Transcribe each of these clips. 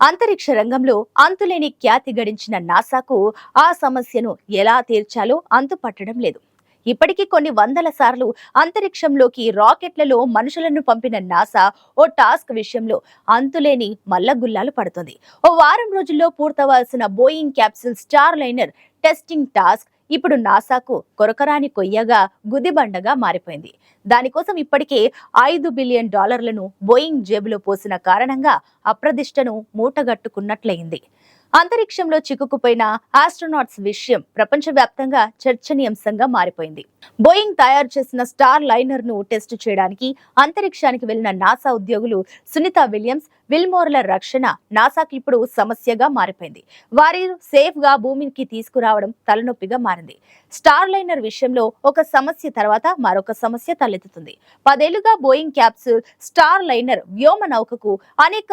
అంతరిక్ష రంగంలో అంతులేని ఖ్యాతి గడించిన నాసాకు ఆ సమస్యను ఎలా తీర్చాలో అంతుపట్టడం లేదు. ఇప్పటికీ కొన్ని వందల సార్లు అంతరిక్షంలోకి రాకెట్లలో మనుషులను పంపిన నాసా ఓ టాస్క్ విషయంలో అంతులేని మల్లగుల్లాలు పడుతుంది. ఓ వారం రోజుల్లో పూర్తవలసిన Boeing capsule Starliner testing task ఇప్పుడు నాసాకు కొరకరాని కొయ్యగా గుదిబండగా మారిపోయింది. దానికోసం ఇప్పటికే ఐదు బిలియన్ డాలర్లను బోయింగ్ జేబులో పోసిన కారణంగా అప్రదిష్టను మూటగట్టుకున్నట్లయింది. అంతరిక్షంలో చిక్కుకుపోయిన ఆస్ట్రోనాట్స్ విషయం ప్రపంచవ్యాప్తంగా చర్చనీయాంశంగా మారిపోయింది. బోయింగ్ తయారు చేసిన స్టార్ లైనర్ను టెస్ట్ చేయడానికి అంతరిక్షానికి వెళ్ళిన నాసా ఉద్యోగులు సునీత విలియమ్స్ విల్మోర్ల రక్షణ నాసాకి ఇప్పుడు సమస్యగా మారిపోయింది. వారి సేఫ్గా భూమికి తీసుకురావడం తలనొప్పిగా మారింది. స్టార్ లైనర్ విషయంలో ఒక సమస్య తర్వాత మరొక సమస్య తలెత్తుతుంది. పదేళ్ళుగా బోయింగ్ క్యాప్సూల్ స్టార్ లైనర్ వ్యోమ నౌకకు అనేక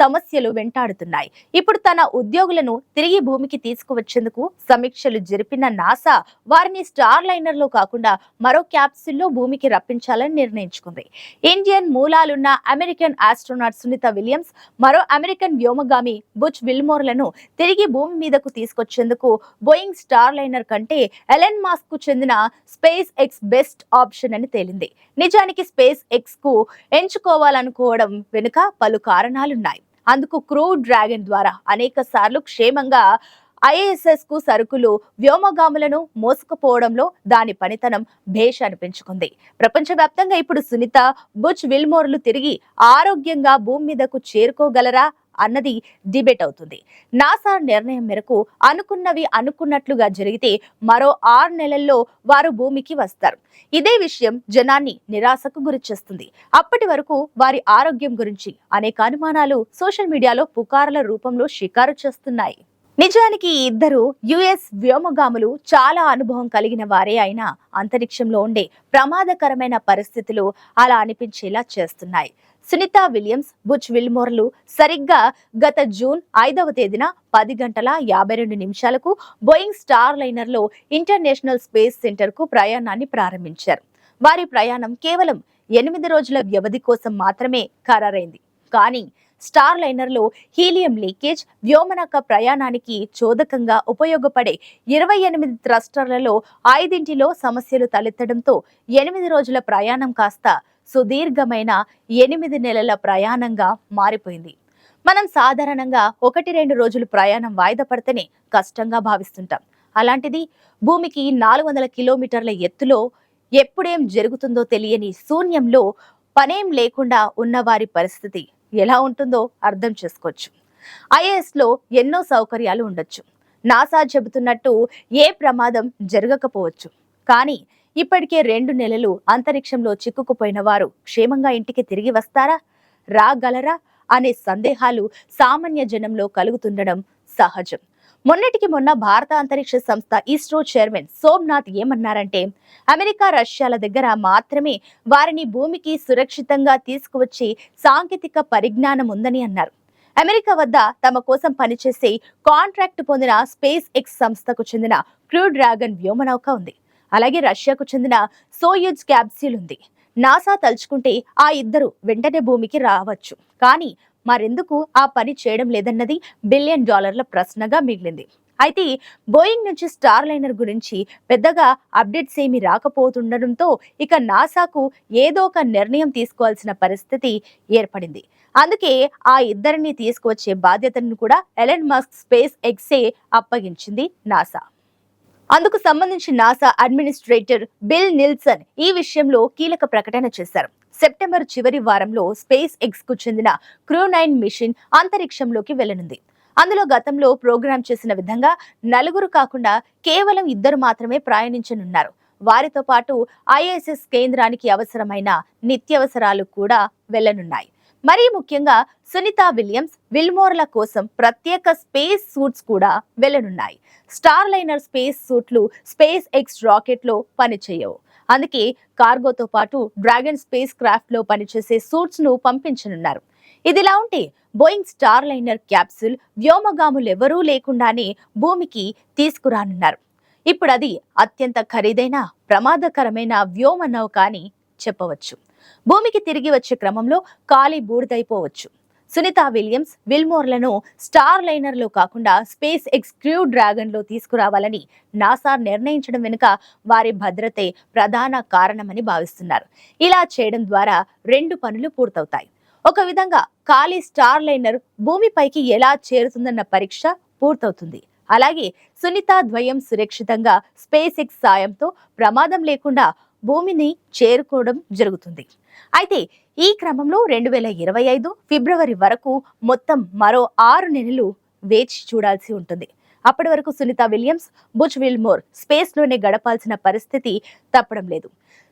సమస్యలు వెంటాడుతున్నాయి. ఇప్పుడు తన ఉద్యోగులను తిరిగి భూమికి తీసుకువచ్చేందుకు సమీక్షలు జరిపిన నాసా వారిని స్టార్ లైనర్లో కాకుండా మరో క్యాప్సిల్లో భూమికి రప్పించాలని నిర్ణయించుకుంది. ఇండియన్ మూలాలున్న అమెరికన్ ఆస్ట్రోనాట్ సునీత విలియమ్స్ మరో అమెరికన్ వ్యోమగామి బుచ్ విల్మోర్లను తిరిగి భూమి మీదకు తీసుకొచ్చేందుకు బోయింగ్ స్టార్ లైనర్ కంటే ఎలెన్ మాస్క్కు చెందిన స్పేస్ ఎక్స్ బెస్ట్ ఆప్షన్ అని తేలింది. నిజానికి స్పేస్ ఎక్స్కు ఎంచుకోవాలనుకోవడం వెనుక పలు కారణాలున్నాయి. అందుకు క్రూ డ్రాగన్ ద్వారా అనేక సార్లు క్షేమంగా ఐఏఎస్ఎస్కు సరుకులు వ్యోమగాములను మోసుకుపోవడంలో దాని పనితనం భేష్ అనిపించుకుంది. ప్రపంచవ్యాప్తంగా ఇప్పుడు సునీత బుచ్ విల్మోర్లు తిరిగి ఆరోగ్యంగా భూమి మీదకు చేరుకోగలరా? అన్నది డిబేట్ అవుతుంది. నాసా నిర్ణయం మేరకు అనుకున్నవి అనుకున్నట్లుగా జరిగితే మరో ఆరు నెలల్లో వారు భూమికి వస్తారు. ఇదే విషయం జనాన్ని నిరాశకు గురిచేస్తుంది అప్పటి వరకు వారి ఆరోగ్యం గురించి అనేక అనుమానాలు సోషల్ మీడియాలో పుకార్ల రూపంలో షికారు చేస్తున్నాయి. నిజానికి ఈ ఇద్దరు యుఎస్ వ్యోమగాములు చాలా అనుభవం కలిగిన వారే అయినా అంతరిక్షంలో ఉండే ప్రమాదకరమైన పరిస్థితులు అలా అనిపించేలా చేస్తున్నాయి. సునీత విలియమ్స్ బుచ్ విల్మోర్లు సరిగ్గా గత జూన్ ఐదవ తేదీన పది గంటల యాభై రెండు నిమిషాలకు బోయింగ్ స్టార్ లైనర్లో ఇంటర్నేషనల్ స్పేస్ సెంటర్కు ప్రయాణాన్ని ప్రారంభించారు. వారి ప్రయాణం కేవలం ఎనిమిది రోజుల వ్యవధి కోసం మాత్రమే ఖరారైంది. కానీ స్టార్ లైనర్లో హీలియం లీకేజ్ వ్యోమనక ప్రయాణానికి చోదకంగా ఉపయోగపడే ఇరవై ఎనిమిది థ్రస్టర్లలో ఐదింటిలో సమస్యలు తలెత్తడంతో ఎనిమిది రోజుల ప్రయాణం కాస్త సుదీర్ఘమైన ఎనిమిది నెలల ప్రయాణంగా మారిపోయింది. మనం సాధారణంగా ఒకటి రెండు రోజులు ప్రయాణం వాయిదా పడితేనే కష్టంగా భావిస్తుంటాం. అలాంటిది భూమికి నాలుగు వందల కిలోమీటర్ల ఎత్తులో ఎప్పుడేం జరుగుతుందో తెలియని శూన్యంలో పనేం లేకుండా ఉన్నవారి పరిస్థితి. ఎలా ఉంటుందో అర్థం చేసుకోవచ్చు. ఐఏఎస్లో ఎన్నో సౌకర్యాలు ఉండొచ్చు. నాసా చెబుతున్నట్టు ఏ ప్రమాదం జరగకపోవచ్చు. కానీ ఇప్పటికే రెండు నెలలు అంతరిక్షంలో చిక్కుకుపోయిన వారు క్షేమంగా ఇంటికి తిరిగి వస్తారా? రాగలరా? అనే సందేహాలు సామాన్య జనంలో కలుగుతుండడం సహజం. మొన్నటికి మొన్న భారత అంతరిక్ష సంస్థ ఇస్రో చైర్మన్ సోమ్నాథ్ ఏమన్నారంటే అమెరికా రష్యాల దగ్గర మాత్రమే వారిని భూమికి సురక్షితంగా తీసుకువచ్చి సాంకేతిక పరిజ్ఞానం ఉందని అన్నారు. అమెరికా వద్ద తమ కోసం పనిచేసే కాంట్రాక్ట్ పొందిన స్పేస్ ఎక్స్ సంస్థకు చెందిన క్రూ డ్రాగన్ వ్యోమనౌక ఉంది. అలాగే రష్యాకు చెందిన సోయుజ్ క్యాప్సిల్ ఉంది. నాసా తలుచుకుంటే ఆ ఇద్దరు వెంటనే భూమికి రావచ్చు. కానీ మరెందుకు ఆ పని చేయడం లేదన్నది బిలియన్ డాలర్ల ప్రశ్నగా మిగిలింది. అయితే బోయింగ్ నుంచి స్టార్ లైనర్ గురించి పెద్దగా అప్డేట్స్ ఏమీ రాకపోతుండడంతో ఇక నాసాకు ఏదో ఒక నిర్ణయం తీసుకోవాల్సిన పరిస్థితి ఏర్పడింది. అందుకే ఆ ఇద్దరిని తీసుకువచ్చే బాధ్యతను కూడా ఎలెన్ మస్క్ స్పేస్ ఎక్సే అప్పగించింది నాసా. అందుకు సంబంధించి నాసా అడ్మినిస్ట్రేటర్ బిల్ నిల్సన్ ఈ విషయంలో కీలక ప్రకటన చేశారు. సెప్టెంబర్ చివరి వారంలో స్పేస్ ఎక్స్కు చెందిన క్రూ నైన్ మిషన్ అంతరిక్షంలోకి వెళ్ళనుంది అందులో గతంలో ప్రోగ్రాం చేసిన విధంగా నలుగురు కాకుండా కేవలం ఇద్దరు మాత్రమే ప్రయాణించనున్నారు. వారితో పాటు ఐఎస్ఎస్ కేంద్రానికి అవసరమైన నిత్యవసరాలు కూడా వెళ్ళనున్నాయి మరీ ముఖ్యంగా సునీత విలియమ్స్ విల్మోర్ల కోసం ప్రత్యేక స్పేస్ సూట్స్ కూడా వెళ్ళనున్నాయి స్టార్ లైనర్ స్పేస్ సూట్లు స్పేస్ ఎక్స్ రాకెట్లో పనిచేయవు. అందుకే కార్గోతో పాటు డ్రాగన్ స్పేస్ క్రాఫ్ట్లో పనిచేసే సూట్స్ను పంపించనున్నారు. ఇదిలా ఉంటే బోయింగ్ స్టార్ లైనర్ క్యాప్సూల్ వ్యోమగాములెవరూ లేకుండానే భూమికి తీసుకురానున్నారు. ఇప్పుడు అది అత్యంత ఖరీదైన ప్రమాదకరమైన వ్యోమ నౌక అని చెప్పవచ్చు. భూమికి తిరిగి వచ్చే క్రమంలో ఖాళీ బూడిదైపోవచ్చు. సునీత విలియమ్స్ విల్మోర్లను స్టార్ లైనర్లో కాకుండా స్పేస్ ఎక్స్ క్రూ డ్రాగన్లో తీసుకురావాలని నాసా నిర్ణయించడం వెనుక వారి భద్రతే ప్రధాన కారణమని భావిస్తున్నారు. ఇలా చేయడం ద్వారా రెండు పనులు పూర్తవుతాయి. ఒక విధంగా ఖాళీ స్టార్ లైనర్ భూమిపైకి ఎలా చేరుతుందన్న పరీక్ష పూర్తవుతుంది. అలాగే సునీత ద్వయం సురక్షితంగా స్పేస్ ఎక్స్ సాయంతో ప్రమాదం లేకుండా భూమిని చేరుకోవడం జరుగుతుంది. అయితే ఈ క్రమంలో రెండు వేల ఇరవై ఐదు ఫిబ్రవరి వరకు మొత్తం మరో ఆరు నెలలు వేచి చూడాల్సి ఉంటుంది. అప్పటి వరకు సునీత విలియమ్స్ బుచ్ విల్మోర్ స్పేస్లోనే గడపాల్సిన పరిస్థితి తప్పడం లేదు.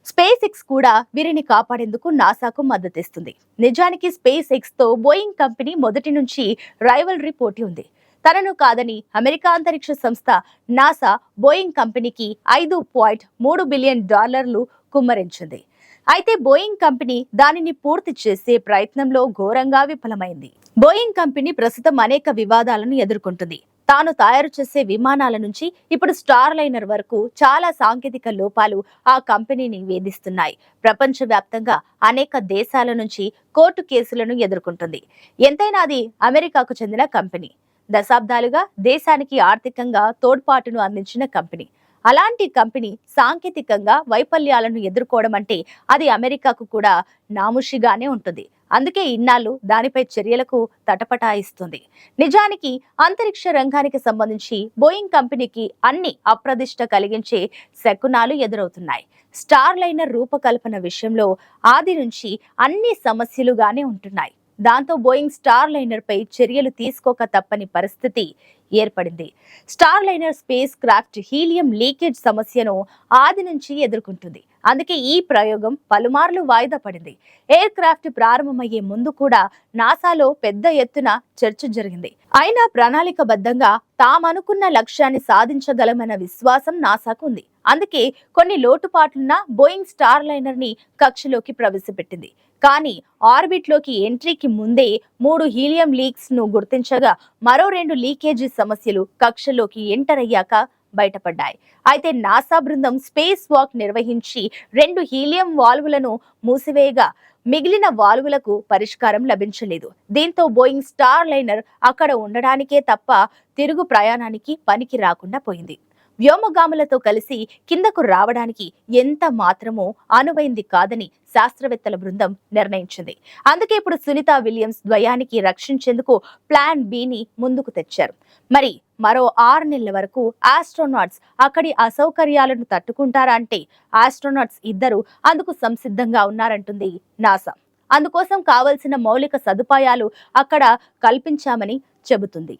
స్పేస్ ఎక్స్ కూడా వీరిని కాపాడేందుకు నాసాకు మద్దతిస్తుంది నిజానికి స్పేస్ ఎక్స్తో బోయింగ్ కంపెనీ మొదటి నుంచి రైవల్ పోటీ ఉంది. తనను కాదని అమెరికా అంతరిక్ష సంస్థ నాసా బోయింగ్ కంపెనీకి ఐదు పాయింట్ మూడు బిలియన్ డాలర్లు కుమ్మరించింది. అయితే బోయింగ్ కంపెనీ దానిని పూర్తి చేసే ప్రయత్నంలో ఘోరంగా విఫలమైంది. బోయింగ్ కంపెనీ ప్రస్తుతం అనేక వివాదాలను ఎదుర్కొంటుంది. తాను తయారు చేసే విమానాల నుంచి ఇప్పుడు స్టార్ లైనర్ వరకు చాలా సాంకేతిక లోపాలు ఆ కంపెనీని వేధిస్తున్నాయి. ప్రపంచవ్యాప్తంగా అనేక దేశాల నుంచి కోర్టు కేసులను ఎదుర్కొంటుంది. ఎంతైనా అది అమెరికాకు చెందిన కంపెనీ. దశాబ్దాలుగా దేశానికి ఆర్థికంగా తోడ్పాటును అందించిన కంపెనీ. అలాంటి కంపెనీ సాంకేతికంగా వైఫల్యాలను ఎదుర్కోవడం అంటే అది అమెరికాకు కూడా నాముషిగానే ఉంటుంది. అందుకే ఇన్నాళ్ళు దానిపై చర్యలకు తటపటాయిస్తుంది. నిజానికి అంతరిక్ష రంగానికి సంబంధించి బోయింగ్ కంపెనీకి అన్ని అప్రదిష్ట కలిగించే శకునాలు ఎదురవుతున్నాయి. స్టార్ లైనర్ రూపకల్పన విషయంలో ఆది నుంచి అన్ని సమస్యలుగానే ఉంటున్నాయి. దాంతో బోయింగ్ స్టార్ లైనర్ పై చర్యలు తీసుకోక తప్పని పరిస్థితి ఏర్పడింది. Starliner spacecraft helium leakage సమస్యను ఆది నుంచి ఎదుర్కొంటుంది. అందుకే ఈ ప్రయోగం పలుమార్లు వాయిదా పడింది. ఎయిర్ క్రాఫ్ట్ ప్రారంభమయ్యే ముందు కూడా నాసాలో పెద్ద ఎత్తున చర్చ జరిగింది. అయినా ప్రణాళికబద్ధంగా తామనుకున్న లక్ష్యాన్ని సాధించగలమన్న విశ్వాసం నాసాకు ఉంది. అందుకే కొన్ని లోటుపాట్లున్న బోయింగ్ స్టార్ లైనర్ని కక్షలోకి ప్రవేశపెట్టింది. కానీ ఆర్బిట్లోకి ఎంట్రీకి ముందే మూడు హీలియం లీక్స్ను గుర్తించగా మరో రెండు లీకేజీ సమస్యలు కక్షలోకి ఎంటర్ అయ్యాక బయటపడ్డాయి. అయితే నాసా బృందం స్పేస్ వాక్ నిర్వహించి రెండు హీలియం వాల్వులను మూసివేయగా మిగిలిన వాల్వులకు పరిష్కారం లభించలేదు. దీంతో బోయింగ్ స్టార్ లైనర్ అక్కడ ఉండడానికే తప్ప తిరుగు ప్రయాణానికి పనికి రాకుండా పోయింది. వ్యోమగాములతో కలిసి కిందకు రావడానికి ఎంత మాత్రమో అనువైంది కాదని శాస్త్రవేత్తల బృందం నిర్ణయించింది. అందుకే ఇప్పుడు సునీత విలియమ్స్ ద్వయానికి రక్షించేందుకు ప్లాన్ బిని ముందుకు తెచ్చారు. మరి మరో ఆరు నెలల వరకు ఆస్ట్రోనాట్స్ అక్కడి అసౌకర్యాలను తట్టుకుంటారా అంటే ఆస్ట్రోనాట్స్ ఇద్దరు అందుకు సంసిద్ధంగా ఉన్నారంటుంది నాసా. అందుకోసం కావలసిన మౌలిక సదుపాయాలు అక్కడ కల్పించామని చెబుతుంది.